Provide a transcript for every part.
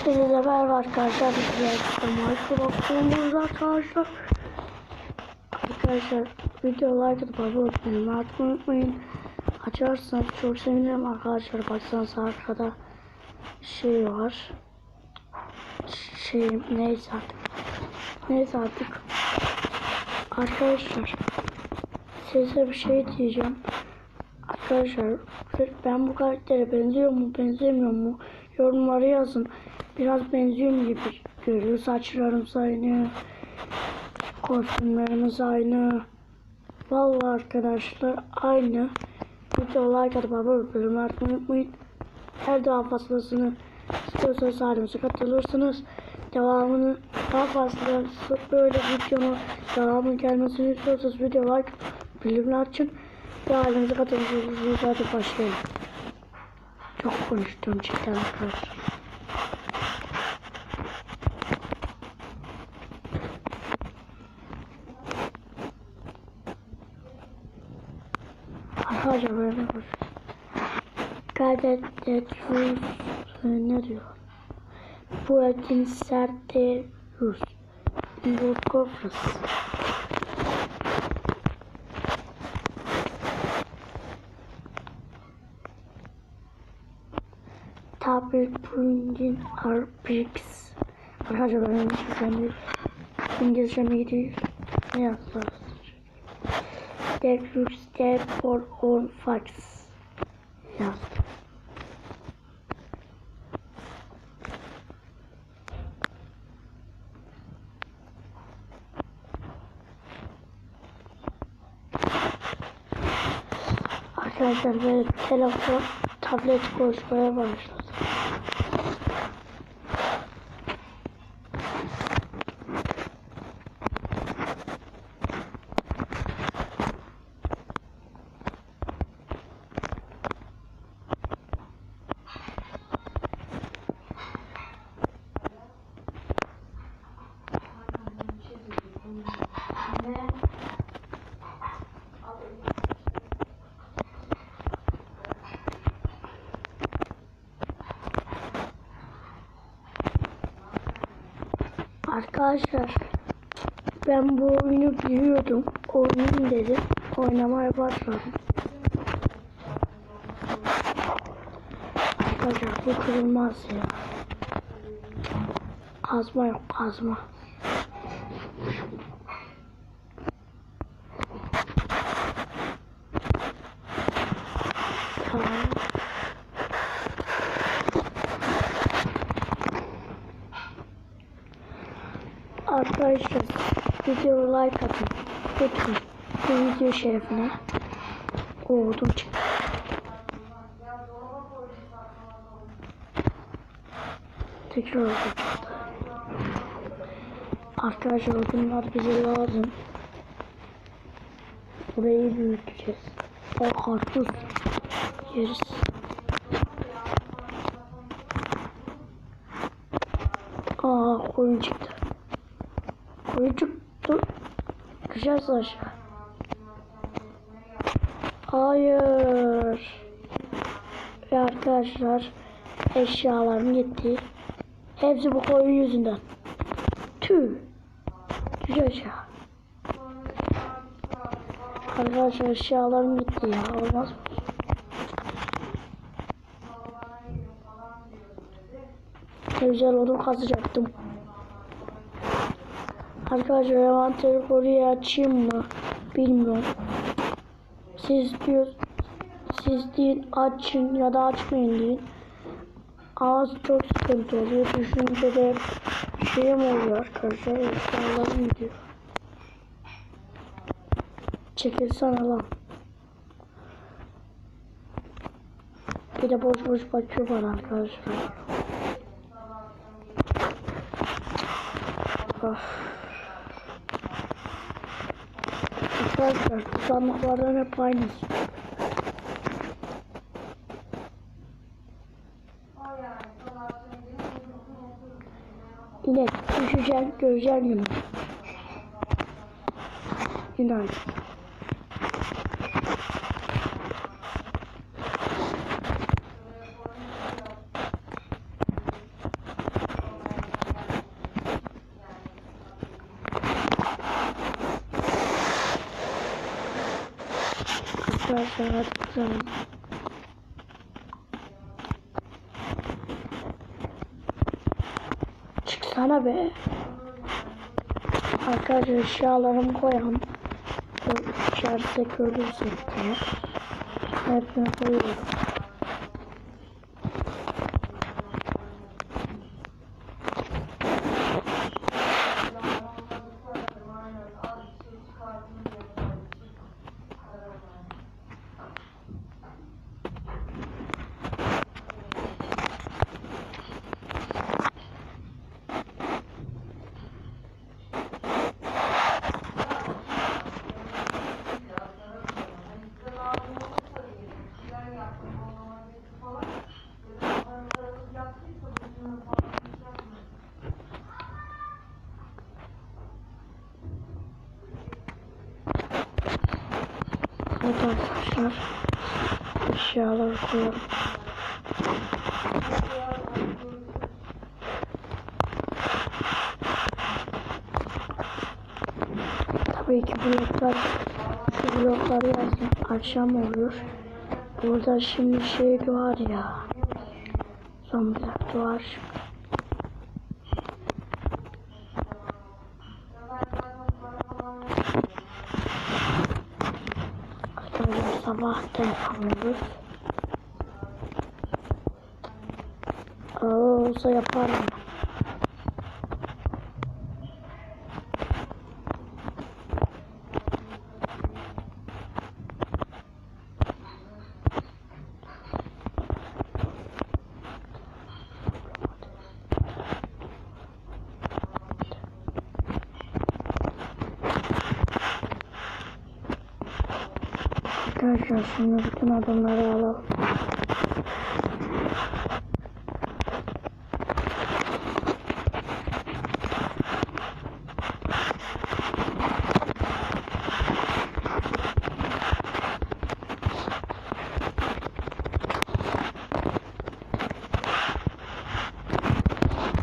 Hepinize merhaba arkadaşlar. Minecraft arkadaşlar. Arkadaşlar video like atıp abone olmayı artık unutmayın. Açarsanız çok sevinirim arkadaşlar. Baksanız arkada şey var. Şey neyse artık. Neyse artık. Arkadaşlar size bir şey diyeceğim. Arkadaşlar ben bu karaktere benziyor mu benzemiyor mu yorumlara yazın. Biraz benziyorum gibi görüyor. Saçlarımız aynı. Kostümlerimiz aynı. Vallahi arkadaşlar aynı. Video like atıp abone olmayı unutmayın. Her daha fazlasını istiyorsanız halimize katılırsınız. Devamını daha fazla böyle videonun devamı gelmesini istiyorsanız video like bildirimler açın. Ve halimize katılırsınız. Hadi başlayalım. Çok konuştum cidden arkadaşlar. Arkadaşlar böyle bir Kadet Rus ne diyor? Bu etin serte Rus. Lukofrus. Tabir Pungin Arpix. Arkadaşlar ben İngilizcem değil. İngilizcem iyi değil. Ne yazdılar? Devrus for all facts. Yazdım. Arkadaşlar böyle telefon, tablet konuşmaya başladı. Arkadaşlar ben bu oyunu biliyordum. Oynayayım dedim. Oynamaya başladım. Arkadaşlar bu kırılmaz ya. Kazma yok kazma. Arkadaşlar video like atın. Lütfen bu video şerefine. Oğlum çıktı. Tekrar oldu çıktı. Arkadaşlar bunlar bize lazım. Burayı büyüteceğiz. O karpuz yeriz. Aa koyun çıktı. Koyucuk dur. Düşersin aşağı. Hayır. Ve arkadaşlar eşyalarım gitti. Hepsi bu koyun yüzünden. Tüh. Aşağı. Arkadaşlar eşyalarım gitti ya. Olmaz mı? Güzel odun kazacaktım. Arkadaşlar envanteri oraya açayım mı? Bilmiyorum. Siz diyor siz deyin açın ya da açmayın deyin. Ağız çok sıkıntı oluyor. Düşünce de şey mi oluyor arkadaşlar? Eşyalarım gidiyor. Çekilsene lan. Bir de boş boş bakıyor bana arkadaşlar. Of. Arkadaşlar sandıklardan hep aynısı. Millet düşeceğim, göreceğim yine. Yine aynı. Arkadaşlar artık. Çıksana be. Arkadaşlar eşyalarımı koyalım. İçeride görürsek diye. Hepsini koyuyorum. Arkadaşlar. Eşyaları koyalım. Tabii ki bloklar şu blokları yazdım. Akşam oluyor. Burada şimdi şey var ya. Zombiler var. Sabah. Aa, olsa yaparım. Arkadaşlar şimdi bütün adımları alalım.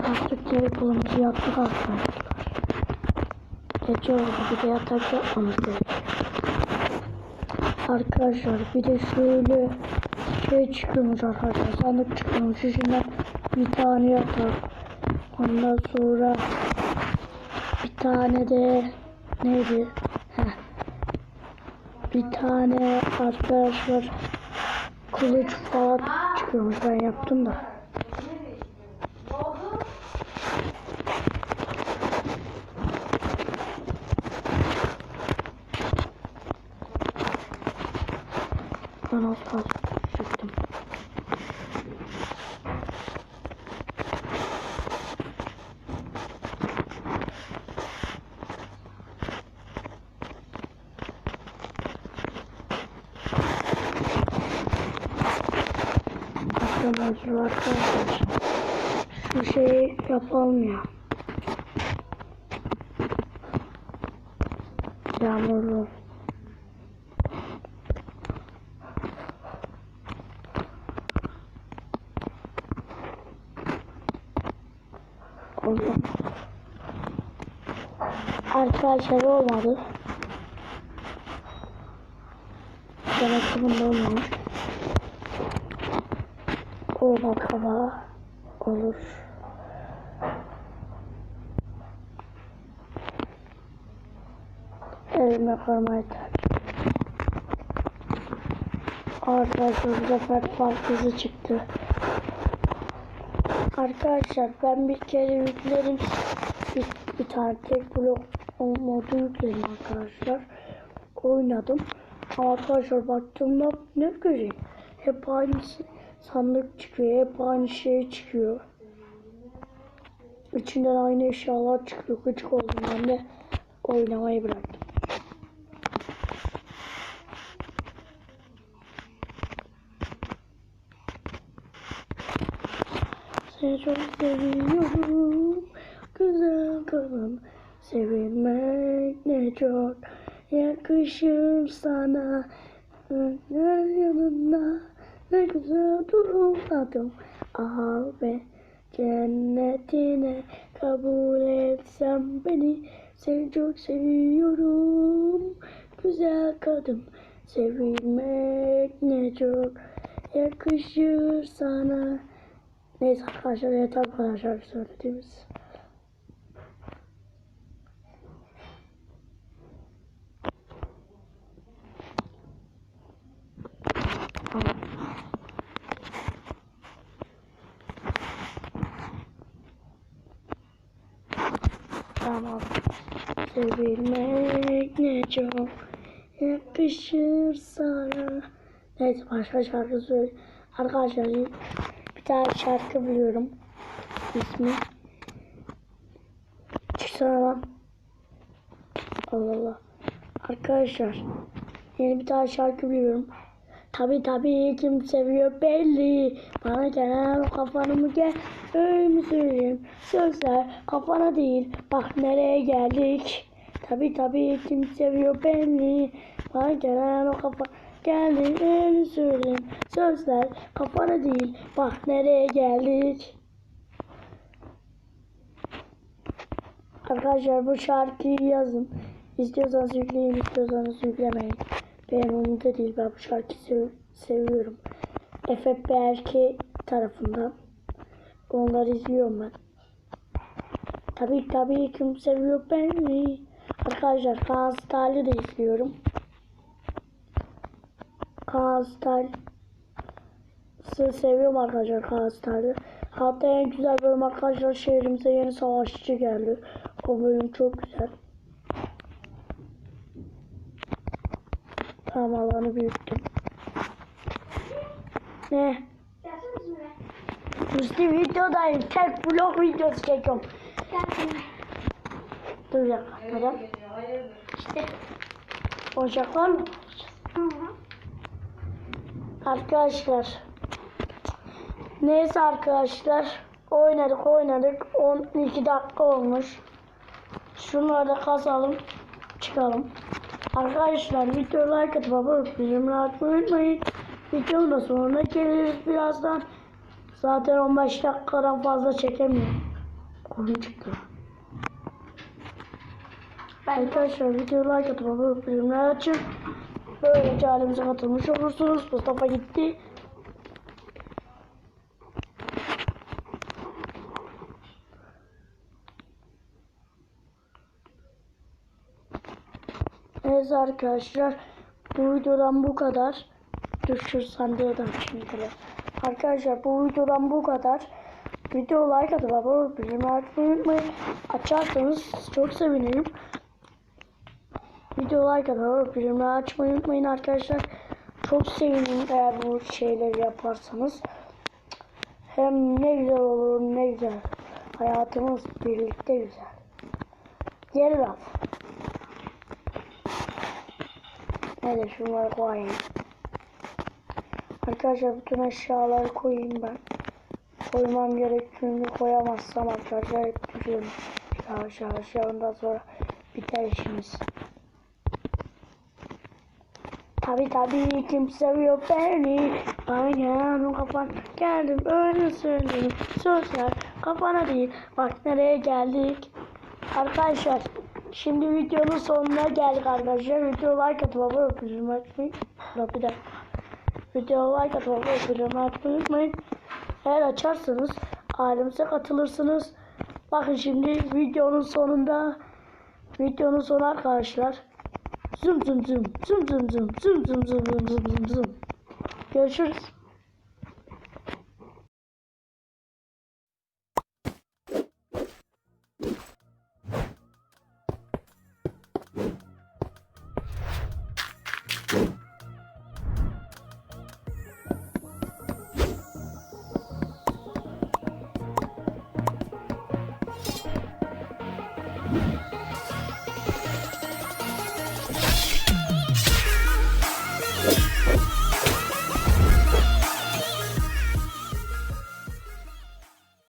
Artık geri kolumuzu yaptık arkadaşlar. Gece oldu bir de yatak yapmamız gerekiyor. Arkadaşlar bir de şöyle şey çıkıyormuş arkadaşlar. Sandık çıkıyormuş. İçinden bir tane yatak. Ondan sonra bir tane de neydi? Heh. bir tane arkadaşlar kılıç falan çıkıyormuş. Ben yaptım da ben az kalsın düştüm. Arkadaşlar arkadaşlar şu yapalım ya. Yağmurlu. Oldu. Arkadaşlar olmadı. Demek ki bunda olmamış. O baklava olur. Elime koymayı. Arkadaşlar bu sefer farklısı çıktı. Arkadaşlar ben bir kere yüklerim. Bir, bir tane tek blok modu yükledim arkadaşlar. Oynadım. Ama arkadaşlar baktığımda ne göreyim. Hep aynı sandık çıkıyor. Hep aynı şey çıkıyor. İçinden aynı eşyalar çıkıyor. Gıcık oldum ben de oynamayı bıraktım. Seni çok seviyorum güzel kadın Sevilmek ne çok yakışır sana. Yanında ne güzel durumladım Al be cennetine kabul etsem beni Seni çok seviyorum. Güzel kadın. Sevilmek ne çok yakışır sana. Neyse arkadaşlar yeter bu kadar şarkı söylediğimiz. Tamam. Sevilmek ne çok yakışır sana. Neyse başka şarkı söyle. Arkadaşlar bir tane şarkı biliyorum. İsmi. Çıksana lan. Allah Allah. Arkadaşlar yeni bir tane şarkı biliyorum. Tabi tabi kim seviyor belli. Bana gelen kafanı mı gel öyle mi söyleyeyim. Sözler kafana değil. Bak nereye geldik. Tabi tabi kim seviyor belli. Bana gelen kafa geldi öyle söyleyeyim. Sözler kafana değil. Bak nereye geldik. Arkadaşlar bu şarkıyı yazın. İstiyorsanız yükleyin, istiyorsanız yüklemeyin. Benim umurumda değil. Ben bu şarkıyı sev- seviyorum. Efe Berke tarafından. Onları izliyorum ben. Tabii tabii kim seviyor beni. Arkadaşlar Kaan Star'ı da izliyorum. Kaan Sizi seviyorum arkadaşlar Kaan Star'ı. Hatta en güzel bölüm arkadaşlar şehrimize yeni savaşçı geldi. O bölüm çok güzel. Tamam alanı büyüttüm. Ne? Üstü videodayım. Tek vlog videosu çekiyorum. Dur dakika. Neden? İşte. Oyuncaklar mı? Arkadaşlar. Neyse arkadaşlar. Oynadık oynadık. 12 dakika olmuş. Şunları da kazalım. Çıkalım. Arkadaşlar video like atıp abone olup bildirimleri açmayı unutmayın. Videonun da sonuna geliriz birazdan. Zaten 15 dakikadan fazla çekemiyorum. Kolum çıktı. Arkadaşlar video like atıp abone olup bildirimleri açın. Böylece halimize katılmış olursunuz. Mustafa gitti. Evet arkadaşlar bu videodan bu kadar. Düşür sandığı da açayım böyle. Arkadaşlar bu videodan bu kadar. Video like atıp abone unutmayın. Açarsanız çok sevinirim. Video like atıp abone olup bildirimleri açmayı unutmayın arkadaşlar. Çok sevinirim eğer bu şeyleri yaparsanız. Hem ne güzel olur ne güzel. Hayatımız birlikte güzel. Geri laf. Hadi şunları koyayım. Arkadaşlar bütün eşyaları koyayım ben. Koymam gerek çünkü koyamazsam arkadaşlar hep düşüyorum. Yavaş yavaş ya ondan sonra biter işimiz. Tabi tabi kim seviyor beni Aynen kafan geldim öyle söyledim Sözler kafana değil Bak nereye geldik Arkadaşlar Şimdi videonun sonuna geldik arkadaşlar Video like atıp abone açmayı Dur bir dakika Video like atıp abone açmayı unutmayın Eğer açarsanız ailemize katılırsınız Bakın şimdi videonun sonunda Videonun sonu arkadaşlar zoom zoom zoom zoom zoom zoom zoom zoom zoom zoom zoom zoom. Görüşürüz.